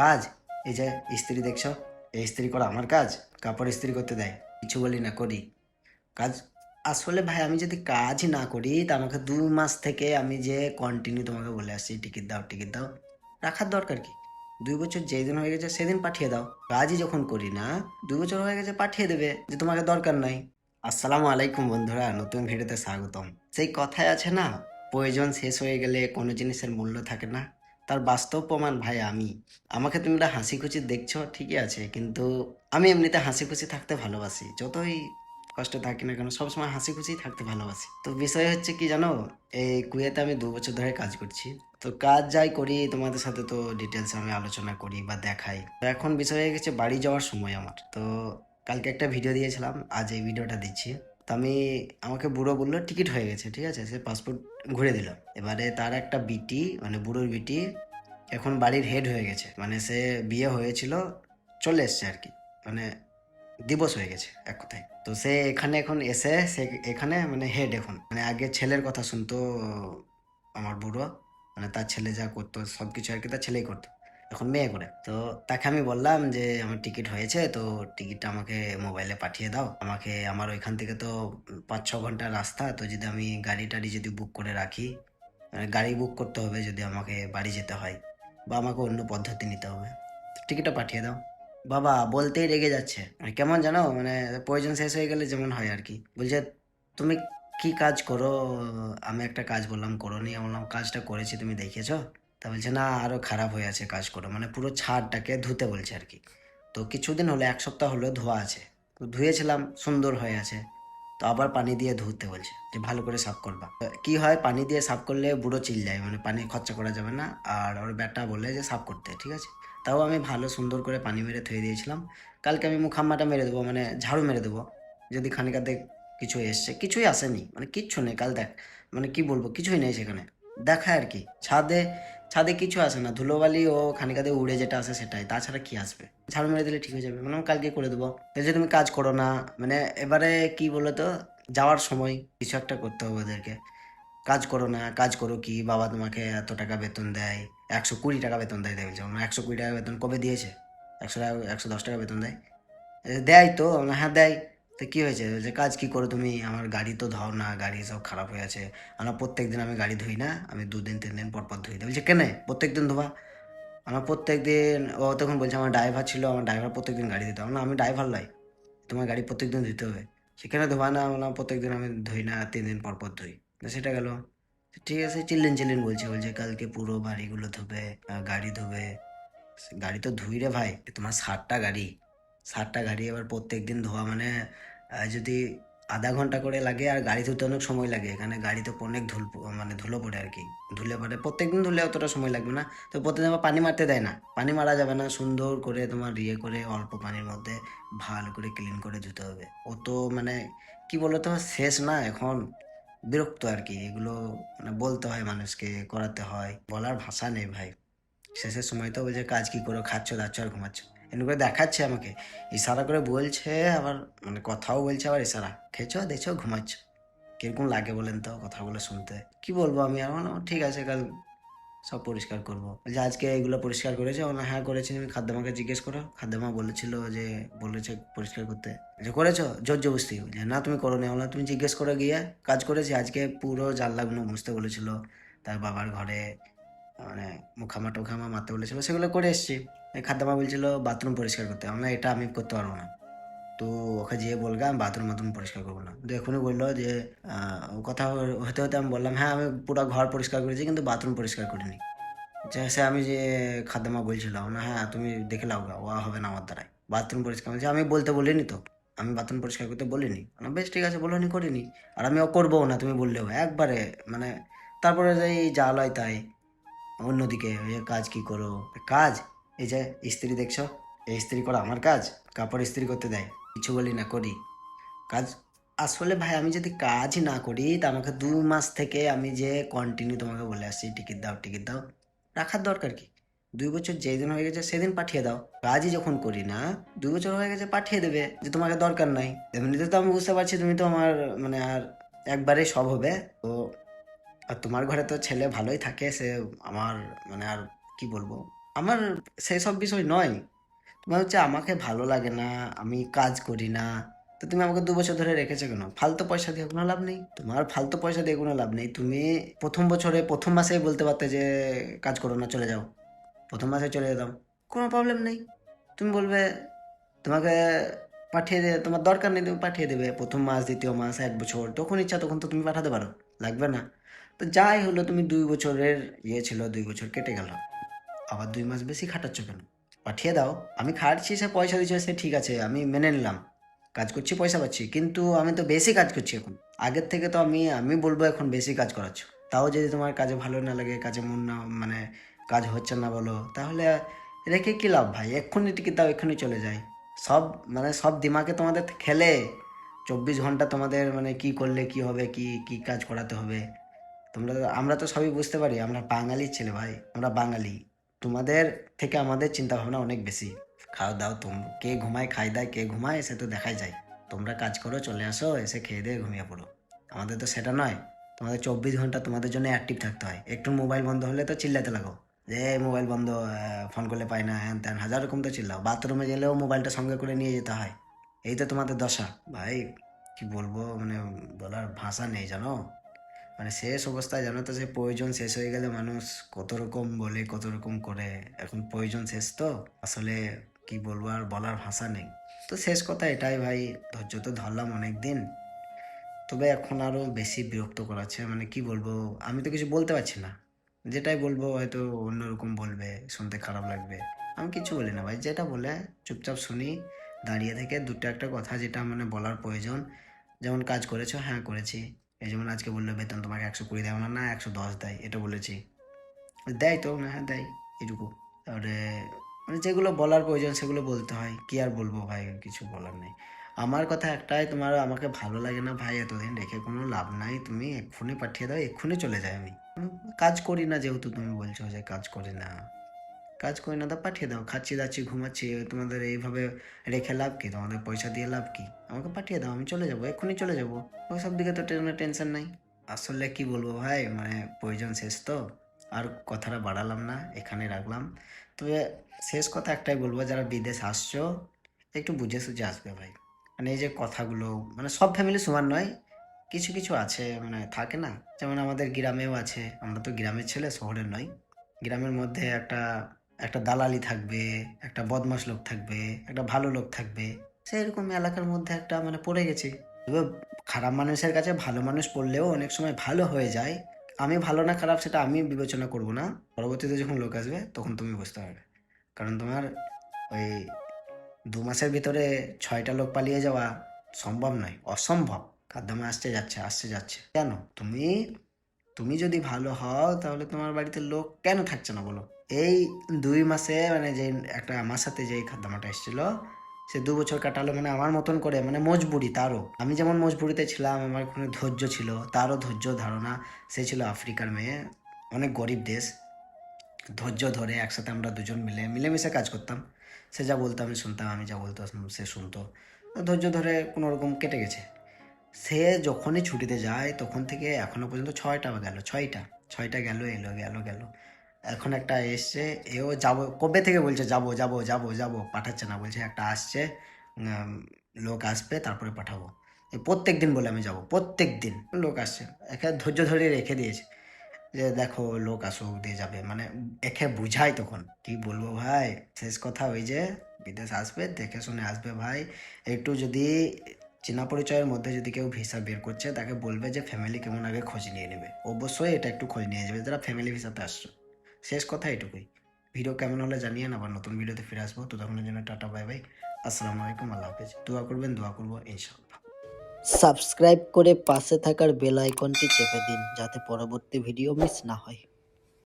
কাজ? এই যে, ইস্ত্রি দেখছ? এই ইস্ত্রি করা আমার কাজ? কাপড় ইস্ত্রি করতে দেয়। কিছু বলি না, করি। কাজ? আসলে ভাই, আমি যদি কাজই না করি, তা আমাকে দু মাস থেকে আমি যে কন্টিনিউ তোমাকে বলে আসছি টিকিট দাও টিকিট দাও, রাখার দরকার কি? দুই বছর যেই দিন হয়ে গেছে, সেদিন পাঠিয়ে দাও। কাজই যখন করি না দুই বছর হয়ে গেছে, পাঠিয়ে দেবে যে তোমাকে দরকার নাই। আসসালামু আলাইকুম বন্ধুরা, নতুন ভিডিওতে স্বাগতম। সেই কথায় আছে না, প্রয়োজন শেষ হয়ে গেলে কোনো জিনিসের মূল্য থাকে না। তার বাস্তব প্রমাণ ভাই আমি। আমাকে তোমরা হাসি খুশি দেখছ, ঠিকই আছে, কিন্তু আমি এমনিতে হাসি খুশি থাকতে ভালোবাসি। যতই কষ্ট থাকি না কেন, সবসময় হাসি খুশি থাকতে ভালোবাসি। তো বিষয় হচ্ছে কি জানো, এই কুয়েতে আমি দু বছর ধরে কাজ করছি। তো কাজ যাই করি, তোমাদের সাথে তো ডিটেলস আমি আলোচনা করি বা দেখাই। তো এখন বিষয় হয়ে গেছে বাড়ি যাওয়ার সময় আমার। তো কালকে একটা ভিডিও দিয়েছিলাম, আজ এই ভিডিওটা দিচ্ছি। তো আমি, আমাকে বুড়ো বলল, টিকিট হয়ে গেছে, ঠিক আছে? সে পাসপোর্ট ঘুরে দিল। এবারে তার একটা বিটি মানে বুড়োর বিটি, এখন বাড়ির হেড হয়ে গেছে। মানে সে বিয়ে হয়েছিল, চলে এসছে আর কি। মানে দিবস হয়ে গেছে এক কথায়। তো সে এখানে এখন এসে, সে এখানে মানে হেড এখন। মানে আগে ছেলের কথা শুনতো আমার বুড়ো। মানে তার ছেলে যা করতো সব কিছু আর কি তার ছেলেই করতো। এখন মেয়ে করে। তো তাকে আমি বললাম যে, আমার টিকিট হয়েছে, তো টিকিটটা আমাকে মোবাইলে পাঠিয়ে দাও। আমাকে, আমার ওইখান থেকে তো পাঁচ ছ ঘণ্টার রাস্তা, তো যদি আমি গাড়ি টাড়ি যদি বুক করে রাখি মানে গাড়ি বুক করতে হবে যদি আমাকে বাড়ি যেতে হয় বা আমাকে অন্য পদ্ধতি নিতে হবে। টিকিটটা পাঠিয়ে দাও। বাবা, বলতেই রেগে যাচ্ছে। মানে কেমন জানো মানে প্রয়োজন শেষ হয়ে গেলে যেমন হয় আর কি। বলছে, তুমি কি কাজ করো? আমি একটা কাজ বললাম করো নি বললাম, কাজটা করেছি, তুমি দেখেছ তা বলছে, না আরও খারাপ হয়ে আছে কাজ করো। মানে পুরো ছাদটাকে ধুতে বলছে আর কি। তো কিছুদিন হলো, এক সপ্তাহ হলো ধোয়া আছে। তো ধুয়েছিলাম, সুন্দর হয়ে আছে। তো আবার পানি দিয়ে ধুতে বলছে যে, ভালো করে সাফ করবা। কি হয়, পানি দিয়ে সাফ করলে বুড়ো চিল যায় মানে পানি খরচা করা যাবে না। আর ওর ব্যাটা বলে যে, সাফ করতে, ঠিক আছে? তাও আমি ভালো সুন্দর করে পানি মেরে ধুয়ে দিয়েছিলাম। কালকে আমি মুখাম্মাটা মেরে দেবো মানে ঝাড়ু মেরে দেবো। যদি খানিকাতে কিছু এসছে, কিছুই আসেনি। মানে কিচ্ছু নেই, কাল দেখ মানে কি বলব, কিছুই নেই সেখানে। দেখায় আর কি। ছাদে ছাদে কিছু আসে না, ধুলোবালি ও খানিকাতে উড়ে যেটা আসে সেটাই, তাছাড়া কি আসবে? ঝাড়ু মেরে দিলে ঠিক হয়ে যাবে মানে কালকে করে দেবো। যে তুমি কাজ করো না মানে এবারে কি বলো তো, যাওয়ার সময় কিছু একটা করতে হবে ওদেরকে। কাজ করো না, কাজ করো কি, বাবা তোমাকে এত টাকা বেতন দেয়, একশো কুড়ি টাকা বেতন দেয়, দেখছে? আমরা একশো কুড়ি টাকা বেতন কবে দিয়েছে? একশো টাকা, একশো দশ টাকা বেতন দেয়। দেয় তো হ্যাঁ দেয়। তো কী হয়েছে? যে কাজ কি করো তুমি? আমার গাড়ি তো ধোও না, গাড়ি সব খারাপ হয়ে আছে। আমরা প্রত্যেক দিন আমি গাড়ি ধুই না, আমি দুদিন তিন দিন পর পর ধুই দিই বলছে, কেন? প্রত্যেক দিন ধোবা? আমার প্রত্যেক দিন ও তখন বলছে, আমার ড্রাইভার ছিল, আমার ড্রাইভার প্রত্যেক দিন গাড়ি দিতে। না আমি ড্রাইভার লাই, তোমার গাড়ি প্রত্যেক দিন ধুতে হবে সেখানে ধোবা না? বললাম প্রত্যেক দিন আমি ধুই না তিন দিন পর পর ধুই। সেটা গেল। ঠিক আছে, চিল্লেন চিল্লেন বলছে বলছে, কালকে পুরো বাড়িগুলো ধোবে গাড়ি ধোবে। গাড়ি তো ধুই রে ভাই, তোমার ষাটটা গাড়ি। ষাটটা গাড়ি এবার প্রত্যেক দিন ধোয়া মানে যদি আধা ঘণ্টা করে লাগে আর গাড়ি ধুতে অনেক সময় লাগে। এখানে গাড়ি তো অনেক ধুল মানে ধুলো পড়ে আর কি। ধুলে পড়ে প্রত্যেকদিন ধুলে অতটা সময় লাগবে না। তো প্রত্যেকদিন আবার পানি মারতে দেয় না। পানি মারা যাবে না, সুন্দর করে তোমার ইয়ে করে, অল্প পানির মধ্যে ভালো করে ক্লিন করে ধুতে হবে। ও তো মানে কি বলতো, শেষ না, এখন বিরক্ত আর কি। এগুলো মানে বলতে হয় মানুষকে, করাতে হয়। বলার ভাষা নেই ভাই। শেষের সময় তো বলছে কাজ কি করো, খাচ্ছ, দাচ্ছ আর ঘুমাচ্ছ। এমনি করে দেখাচ্ছে আমাকে। ইশারা করে বলছে আবার মানে কথাও বলছে আবার ইশারা। খেয়েছো? দেখছ? ঘুমাচ্ছ? কীরকম লাগে বলেন তো কথাগুলো শুনতে? কি বলব আমি? আর মানে ঠিক আছে কাল সব পরিষ্কার করব। যে আজকে এগুলো পরিষ্কার করেছে? বললাম, হ্যাঁ করেছি। আমি খাদ্যমাকে জিজ্ঞেস করো? খাদ্যমা বলেছিল যে বলেছে পরিষ্কার করতে। যে করেছ? জোর জবস্তি যে না তুমি করো না তুমি জিজ্ঞেস করে গিয়ে। কাজ করেছি আজকে পুরো জানলাগুলো মুছতে বলেছিল। তার বাবার ঘরে মানে মুখামা টুখামা মারতে বলেছিল। সেগুলো করে এসছি। এই খাদ্যমা বলছিল বাথরুম পরিষ্কার করতে। আমরা এটা আমি করতে পারব না। তো ওকে যেয়ে বলবে আমি বাথরুম বাথরুম পরিষ্কার করব না। তো এখনই বলল যে কথা হতে হতে আমি বললাম হ্যাঁ আমি পুরো ঘর পরিষ্কার করেছি কিন্তু বাথরুম পরিষ্কার করিনি। সে আমি যে খাদ্যমা বলছিলাম না হ্যাঁ তুমি দেখে লাও গা, ও হবে না আমার দ্বারাই বাথরুম পরিষ্কার বলছে আমি বলতে বলিনি তো। আমি বাথরুম পরিষ্কার করতে বলিনি। না বেশ ঠিক আছে বলিনি করিনি। আর আমি ও করব না তুমি বললেও। একবারে মানে তারপরে এই যা লয় তাই অন্যদিকে কাজ কি করো? কাজ? এই যে, ইস্ত্রি দেখছ? এই ইস্ত্রি করা আমার কাজ? কাপড় ইস্ত্রি করতে দেয়। কিছু বলি না, করি। কাজ? আসলে ভাই, আমি যদি কাজই না করি, তা আমাকে দু মাস থেকে আমি যে কন্টিনিউ তোমাকে বলে আসছি টিকিট দাও টিকিট দাও, রাখার দরকার কি? দুই বছর যেই দিন হয়ে গেছে, সেদিন পাঠিয়ে দাও। কাজই যখন করি না, দুই বছর হয়ে গেছে, পাঠিয়ে দেবে যে তোমাকে দরকার নাই। এমনিতে তো আমি বুঝতে পারছি, তুমি তো আমার মানে আর একবারে সব হবে। তো, আর তোমার ঘরে তো ছেলে ভালোই থাকে, সে আমার মানে আর কি বলব? আমার সেসব বিষয় নয়। তোমার হচ্ছে আমাকে ভালো লাগে না, আমি কাজ করি না। তো তুমি আমাকে দু বছর ধরে রেখেছো কেন? ফালতু পয়সা দিয়ে কোনো লাভ নেই? তোমার ফালতু পয়সা দিয়ে কোনো লাভ নেই। তুমি প্রথম বছরে, প্রথম মাসেই বলতে পারতে যে কাজ করো না, চলে যাও। প্রথম মাসে চলে যেতাম। কোনো প্রবলেম নেই। তুমি বলবে, তোমাকে পাঠিয়ে দেবে তোমার দরকার নেই, তুমি পাঠিয়ে দেবে। প্রথম মাস, দ্বিতীয় মাস, এক বছর তখন ইচ্ছা তখন তো তুমি পাঠাতে পারো। লাগবে না। তো যাই হলো, তুমি দুই বছরের ইয়ে ছিল, দুই বছর কেটে গেল। আবার দুই মাস বেশি খাটাচ্ছ কেন? পাঠিয়ে দাও। আমি খাটছি, সে পয়সা দিচ্ছে সে ঠিক আছে, আমি মেনে নিলাম। কাজ করছি, পয়সা পাচ্ছি, কিন্তু আমি তো বেশি কাজ করছি এখন। আগের থেকে তো আমি আমি বলব এখন বেশি কাজ করাচ্ছ। তাও যদি তোমার কাজে ভালো না লাগে, কাজে মন না মানে কাজ হচ্ছে না বলো, তাহলে রেখে কী লাভ ভাই? এক্ষুনি টিকিট দাও, এক্ষুনি চলে যায় সব মানে সব দিমাগে তোমাদের খেলে। চব্বিশ ঘণ্টা তোমাদের মানে কি করলে, কি হবে, কি কি কাজ করাতে হবে? তোমরা আমরা তো সবই বুঝতে পারি, আমরা বাঙালির ছেলে ভাই, আমরা বাঙালি। তোমাদের থেকে আমাদের চিন্তা ভাবনা অনেক বেশি। খাও দাও তোম, কে ঘুমায় খাই দেয়, কে ঘুমায় সে তো দেখাই যায়। তোমরা কাজ করো, চলে আসো, এসে খেয়ে দিয়ে ঘুমিয়ে পড়ো। আমাদের তো সেটা নয়, তোমাদের চব্বিশ ঘণ্টা তোমাদের জন্য অ্যাক্টিভ থাকতে হয়। একটু মোবাইল বন্ধ হলে তো চিল্লাতে লাগো। যে মোবাইল বন্ধ ফোন করলে পাই না, হ্যান ত্যান, হাজার রকম তো চিল্লাও। বাথরুমে গেলেও মোবাইলটা সঙ্গে করে নিয়ে যেতে হয়। এই তো তোমাদের দশা। ভাই, কি বলব? মানে বলার ভাষা নেই, জানো? মানে শেষ অবস্থায় জানো তো যে প্রয়োজন শেষ হয়ে গেলে মানুষ কত রকম বলে, কত রকম করে। এখন প্রয়োজন শেষ তো, আসলে কি বলব আর বলার ভাষা নেই। তো শেষ কথা এটাই ভাই, ধৈর্য তো ধরলাম অনেক দিন তবে এখন আরও বেশি বিরক্ত করাচ্ছে মানে কি বলব, আমি তো কিছু বলতে পারছি না। যেটাই বলব হয়তো অন্যরকম বলবে, শুনতে খারাপ লাগবে। আমি কিছু বলি না ভাই, যেটা বলে চুপচাপ শুনি, দাঁড়িয়ে থেকে দুটো একটা কথা যেটা মানে বলার প্রয়োজন। যেমন কাজ করেছ হ্যাঁ করেছি। এই যেমন আজকে বলল, বেতন তোমাকে একশো কুড়ি দেয়। না না, একশো দশ দেয়। এটা বলেছি। দেয় তো না হ্যাঁ দেয়। এটুকু। তারপরে মানে যেগুলো বলার প্রয়োজন সেগুলো বলতে হয়। কি আর বলব ভাই কিছু বলার নেই। আমার কথা একটাই, তোমার আমাকে ভালো লাগে না ভাই, এতদিন রেখে কোনো লাভ নাই। তুমি এক্ষুনি পাঠিয়ে দাও, এক্ষুনি চলে যাই আমি। কাজ করি না যেহেতু, তুমি বলছো যে কাজ করি না। কাজ করি না তা পাঠিয়ে দাও। খাচ্ছি দাচ্ছি ঘুমাচ্ছি, তোমাদের এইভাবে রেখে লাভ কি? তোমাদের পয়সা দিয়ে লাভ কি? আমাকে পাঠিয়ে দাও, আমি চলে যাব, এক্ষুনি চলে যাব। সব দিকে তো ট্রেনের টেনশন নাই। আসলে কি বলব ভাই মানে প্রয়োজন শেষ তো। আর কথাটা বাড়ালাম না, এখানে রাখলাম। তবে শেষ কথা একটাই বলব, যারা বিদেশ আসছো, একটু বুঝে সুঝে আসবে ভাই। মানে এই যে কথাগুলো মানে সব ফ্যামিলি সমান নয়, কিছু কিছু আছে মানে থাকে না। যেমন আমাদের গ্রামেও আছে, আমরা তো গ্রামের ছেলে, শহরের নয় গ্রামের মধ্যে একটা একটা দালালি থাকবে, একটা বদমাশ লোক থাকবে, একটা ভালো লোক থাকবে। সেরকম এলাকার মধ্যে একটা মানে পড়ে গেছি। তবে খারাপ মানুষের কাছে ভালো মানুষ পড়লেও অনেক সময় ভালো হয়ে যায়। আমি ভালো না খারাপ সেটা আমি বিবেচনা করব না। পরবর্তীতে যখন লোক আসবে, তখন তুমি বুঝতে পারবে। কারণ তোমার ওই দু মাসের ভিতরে ছয়টা লোক পালিয়ে যাওয়া সম্ভব নয়, অসম্ভব। কাদ্দামে আসতে যাচ্ছে আসতে যাচ্ছে। কেন? তুমি তুমি যদি ভালো হও, তাহলে তোমার বাড়িতে লোক কেন থাকছে না বলো? এই দুই মাসে মানে যে একটা আমার সাথে যে খাদ্দামাটা এসেছিল, সে দু বছর কাটালো মানে আমার মতন করে মানে মজবুরি তারও। আমি যেমন মজবুরিতে ছিলাম, আমার কোনো ধৈর্য ছিল, তারও ধৈর্য ধারণা। সে ছিল আফ্রিকার মেয়ে, অনেক গরিব দেশ। ধৈর্য ধরে একসাথে আমরা দুজন মিলে, মিলেমিশে কাজ করতাম। সে যা বলতো আমি শুনতাম, আমি যা বলতাম সে শুনতো। ধৈর্য ধরে কোনো রকম কেটে গেছে। সে যখনই ছুটিতে যায়, তখন থেকে এখনও পর্যন্ত ছয়টা গেল, ছয়টা। ছয়টা গেল, এলো, গেল গেল। এখন একটা এসছে, এও যাব, কবে থেকে বলছে যাব যাব যাব যাব, পাঠাচ্ছে না, বলছে একটা আসছে লোক আসবে, তারপরে পাঠাবো। প্রত্যেক দিন বলে আমি যাব, প্রত্যেক দিন লোক আসছে, একে ধৈর্য ধরে রেখে দিয়েছে, যে দেখো লোক আসুক, দিয়ে যাবে মানে একে বুঝাই তখন, কি বলব ভাই, শেষ কথা ওই যে, বিদেশ আসবে, দেখে শুনে আসবে ভাই, একটু যদি চেনা পরিচয়ের মধ্যে যদি কেউ ভিসা বের করছে, তাকে বলবে যে ফ্যামিলি কেমন আগে খোঁজ নিয়ে নেবে, অবশ্যই এটা একটু খোঁজ নিয়ে যাবে, যারা ফ্যামিলি ভিসাতে আসছো। শেষ কথা এটুকুই। ভিডিও কেমন হলে জানিয়ে আবার নতুন ভিডিওতে ফিরে আসব। তো তখনের জন্য টাটা, বাই বাই। আসসালামু আলাইকুম, আল্লাহ হাফেজ। দোয়া করবেন, দোয়া করব, ইনশাআল্লাহ। সাবস্ক্রাইব করে পাশে থাকার বেল আইকনটি চেপে দিন, যাতে পরবর্তী ভিডিও মিস না হয়।